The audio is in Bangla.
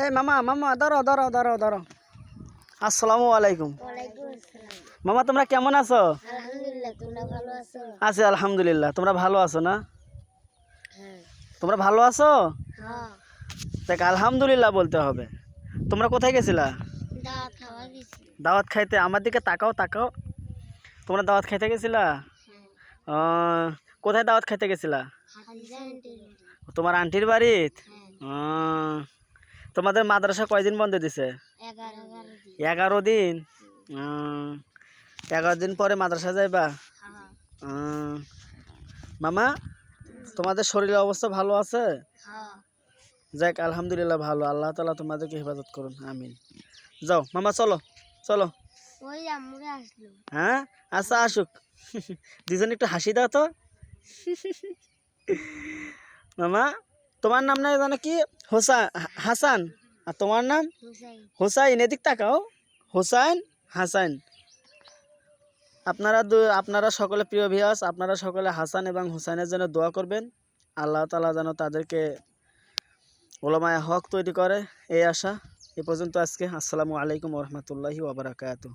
এ মামা মামা দাঁড়াও দাঁড়াও দাঁড়াও দাঁড়াও আসসালামু আলাইকুম। মামা তোমরা কেমন আছো? আছো আলহামদুলিল্লাহ। তোমরা ভালো আছো না? তোমরা ভালো আছো? দেখ আলহামদুলিল্লাহ বলতে হবে। তোমরা কোথায় গেছিলা? দাওয়াত খাইতে। আমার দিকে তাকাও তাকাও। তোমরা দাওয়াত খাইতে গেছিলা? হ্যাঁ। কোথায় দাওয়াত খাইতে গেছিলা? হাদিসা আন্টির বাড়ি। তোমার আন্টির বাড়িত? হ্যাঁ। তোমাদের মাদ্রাসা কয়দিন বন্ধ দিছে? এগারো দিন। এগারো দিন পরে মাদ্রাসা যাইবা? মামা তোমাদের শরীরের অবস্থা ভালো আছে? যাক আলহামদুলিল্লাহ ভালো। আল্লাহ তালা তোমাদেরকে হেফাজত করুন আমিন। যাও মামা চলো চলো। হ্যাঁ? আচ্ছা আসুক। দুজন একটু হাসি দাও তো। মামা তোমার নাম না জানো কি? হোসা হাসান। আর তোমার নাম? হোসাইন। এদিক তাকাও। হোসাইন হাসান। আপনারা আপনারা সকলে প্রিয় ভিয়াস আপনারা সকলে হাসান এবং হুসাইনের জন্য দোয়া করবেন। আল্লাহ তালা যেন তাদেরকে ওলামায় হক তৈরি করে। এই আশা। এ পর্যন্ত আজকে। আসসালামু আলাইকুম রহমতুল্লাহি ওবরাকাতু